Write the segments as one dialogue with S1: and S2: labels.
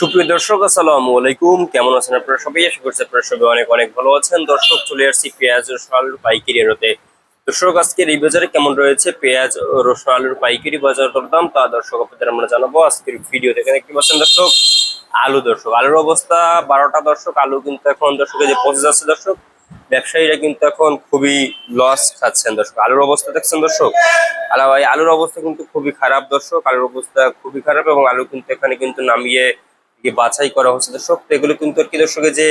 S1: সুপ্রিয় দর্শক, আসসালামু আলাইকুম। কেমন আছেন আপনারা সবাই? আশা করছি আপনারা সবাই অনেক অনেক ভালো আছেন। দর্শক, চলে আসছি পেঁয়াজ রসুন আলুর পাইকারি আড়তে দর্শক, আজকের এই বাজারে কেমন রয়েছে? পেঁয়াজ রসুন আলুর পাইকারি বাজার দরদাম তা দর্শক, আপনাদের আমরা জানাব। আজকের ভিডিও দেখে দেখতে পাচ্ছেন দর্শক, আলু দর্শক। আলুর অবস্থা বারোটা দর্শক, আলু কিন্তু এখন দর্শকের যে পচে যাচ্ছে দর্শক, ব্যবসায়ীরা কিন্তু এখন খুবই লস খাচ্ছেন দর্শক। আলুর অবস্থা দেখছেন দর্শক? আলা ভাই, আলুর অবস্থা কিন্তু খুবই খারাপ দর্শক। আলুর অবস্থা খুবই খারাপ এবং আলু কিন্তু এখানে কিন্তু নামিয়ে বাছাই করা হচ্ছে। দর্শক, তো এগুলো কিন্তু আর কি দর্শকের যে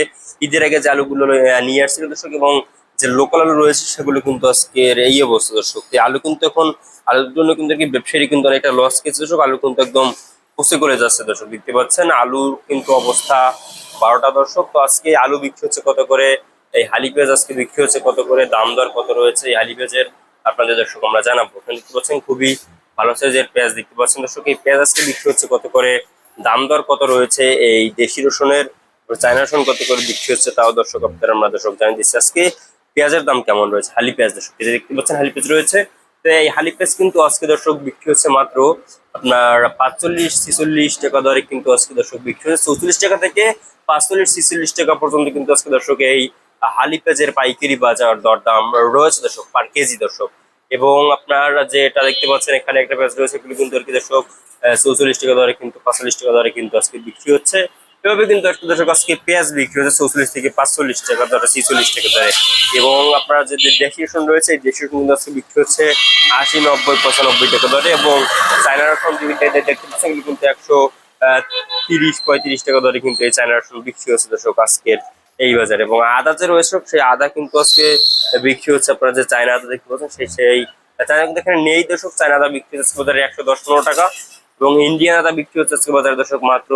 S1: ঈদের আগে যে আলুগুলো নিয়ে আসছিল দর্শক, এবং যে লোকাল আলু রয়েছে, সেগুলো কিন্তু আজকের এই অবস্থা দর্শক। আলু কিন্তু এখন, আলুর জন্য কিন্তু আর কি ব্যবসায়ী কিন্তু অনেকটা লস খেয়েছে দর্শক। আলু কিন্তু একদম পচে করে যাচ্ছে দর্শক, দেখতে পাচ্ছেন। আলুর কিন্তু অবস্থা বারোটা দর্শক। তো আজকে আলু বিক্রি হচ্ছে কত করে? এই হালি পেঁয়াজ আজকে বিক্রি হচ্ছে কত করে? দাম দর কত রয়েছে? এই হালি পেঁয়াজের আপনাদের দর্শক, আমরা জানাব। দেখতে পাচ্ছেন খুবই ভালো সাইজের পেঁয়াজ দেখতে পাচ্ছেন দর্শক। এই পেঁয়াজ আজকে বিক্রি হচ্ছে কত করে? দাম দর কত রয়েছে? এই দেশি রসুনের চায়না রসুন কত করে বিক্রি হচ্ছে তাও দর্শক আপনাদের আমরা দর্শক জানিয়ে দিচ্ছি। আজকে পেঁয়াজের দাম কেমন রয়েছে? হালি পেঁয়াজ দর্শক যে দেখতে পাচ্ছেন হালি পেঁয়াজ রয়েছে। তো এই হালি পেঁয়াজ কিন্তু আজকে দর্শক বিক্রি হচ্ছে মাত্র আপনার পাঁচচল্লিশ ছিচল্লিশ টাকা দরে কিন্তু আজকে দর্শক বিক্রি হচ্ছে। চৌচল্লিশ টাকা থেকে পাঁচচল্লিশ ছিচল্লিশ টাকা পর্যন্ত কিন্তু আজকে দর্শক এই হালি পেঁয়াজের পাইকারি বাজার দরদাম রয়েছে দর্শক পার কেজি দর্শক। এবং আপনার যে এটা দেখতে পাচ্ছেন, এখানে একটা পেঁয়াজ রয়েছে এগুলো কিন্তু আর কি দর্শক চৌচল্লিশ টাকা দরে কিন্তু পাঁচচল্লিশ টাকা দরে কিন্তু আজকে বিক্রি হচ্ছে। এভাবে কিন্তু আজকে দর্শক, আজকে পেঁয়াজ বিক্রি হচ্ছে চৌচল্লিশ থেকে পাঁচচল্লিশ টাকা দরে ছিচল্লিশ টাকা দরে। এবং আপনার যে রসুন রয়েছে, এই রসুন কিন্তু আজকে বিক্রি হচ্ছে আশি, নব্বই পঁচানব্বই টাকা দরে এবং চায়নার রসুন যেটা দেখতে পাচ্ছেন কিন্তু একশো তিরিশ পঁয়ত্রিশ টাকা দরে কিন্তু এই চায়নার বিক্রি হচ্ছে দর্শক আজকের। এই বাজারে। এবং আদা যে রয়েছে, সেই আদা কিন্তু আজকে বিক্রি হচ্ছে আপনারা যে চায়না আদা দেখতে পাচ্ছেন, সেই সেই চায়না কিন্তু এখানে নেই দর্শক। চায়না আদা বিক্রি হচ্ছে বাজারে একশো দশ পনেরো টাকা। এবং ইন্ডিয়ান আদা বিক্রি হচ্ছে আজকে বাজারে দর্শক মাত্র,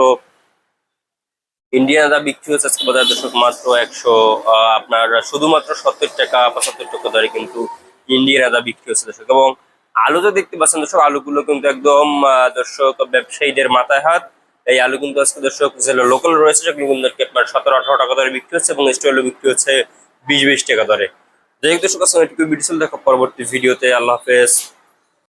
S1: ইন্ডিয়ান আদা বিক্রি হচ্ছে আজকে বাজারে দর্শক মাত্র একশো আপনার শুধুমাত্র সত্তর টাকা পঁচাত্তর টাকা দরে কিন্তু ইন্ডিয়ান আদা বিক্রি হচ্ছে দর্শক। এবং আলু তো দেখতে পাচ্ছেন দর্শক, আলুগুলো কিন্তু একদম দর্শক ব্যবসায়ীদের মাথায় হাত। এই আলু কিন্তু আজকে দর্শক লোকাল রয়েছে সেগুলো কিন্তু সতেরো, আঠারো টাকা দরে বিক্রি হচ্ছে এবং স্টোর বিক্রি হচ্ছে বিশ বিশ টাকা দরে। যাই হোক দর্শক আসলে দেখো পরবর্তী ভিডিওতে আল্লাহ হাফেজ।